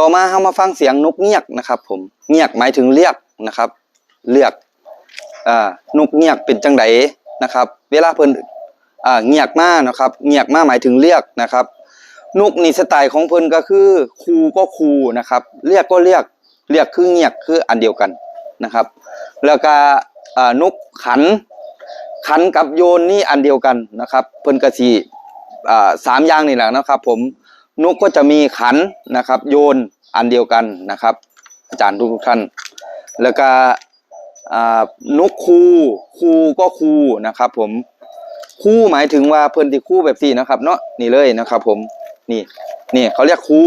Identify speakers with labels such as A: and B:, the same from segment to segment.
A: ต่อมาเฮามาฟังเสียงนกเงียกนะครับ ผมเงียกหมายถึงเรียกนะครับ เรียกอ่านกเงียกเป็นจังไดนะครับ เวลาเพิ่นอ่าเงียกมานะครับ เงียกมาหมายถึงเรียกนะครับนกนี่สไตล์ของเพิ่นก็คือคูก็คูนะครับ เรียกก็เรียกเรียกคือเงียกคืออันเดียวกันนะครับ แล้วก็อ่านกขัน ขันกับโยนนี่อันเดียวกันนะครับ เพิ่นก็สิอ่าสามอย่างนี่แหละนะครับ ผม นกก็จะมีขันนะครับ โยนอันเดียวกันนะครับ อาจารย์ทุกท่าน แล้วก็นกคูคูก็คูนะครับ ผมคู่หมายถึงว่าเพิ่นที่คู่แบบสี่นะครับ เนาะนี่เลยนะครับ ผมนี่นี่เขาเรียกคู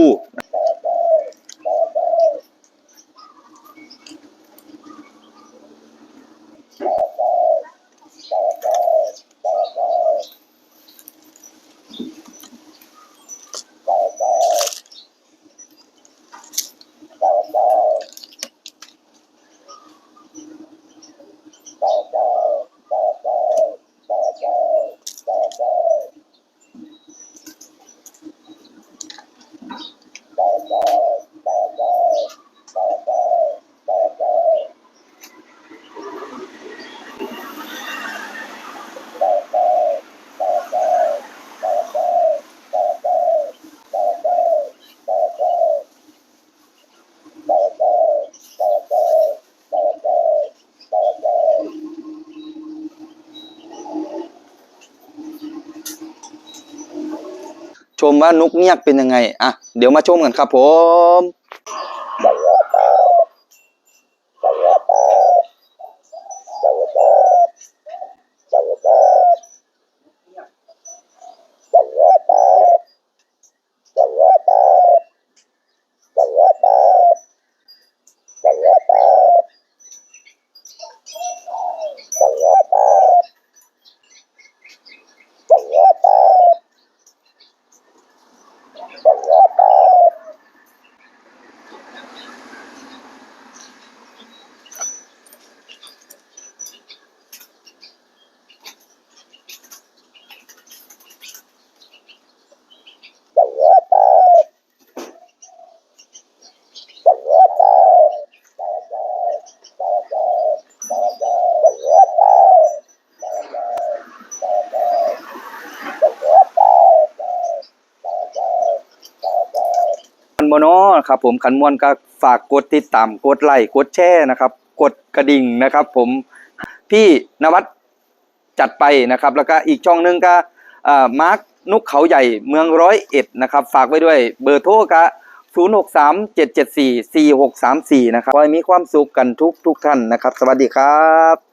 A: ชมว่านกเงียกเป็นยังไงอะเดี๋ยวมาชมกันครับผม คันบโนครับผมขันมวนก็ฝากกดติดตามกดไลค์กดแชร์นะครับ กดกระดิ่งนะครับ ผมพี่นวัดจัดไปนะครับ แล้วก็อีกช่องหนึงก็มาร์คนุกเขาใหญ่เมืองร้อยเอ็ดนะครับ ฝากไว้ด้วยเบอร์โทรก็0 6 3 7 7 4 4 6 3 4 นะครับขอให้มีความสุขกันทุกทุกท่านนะครับ สวัสดีครับ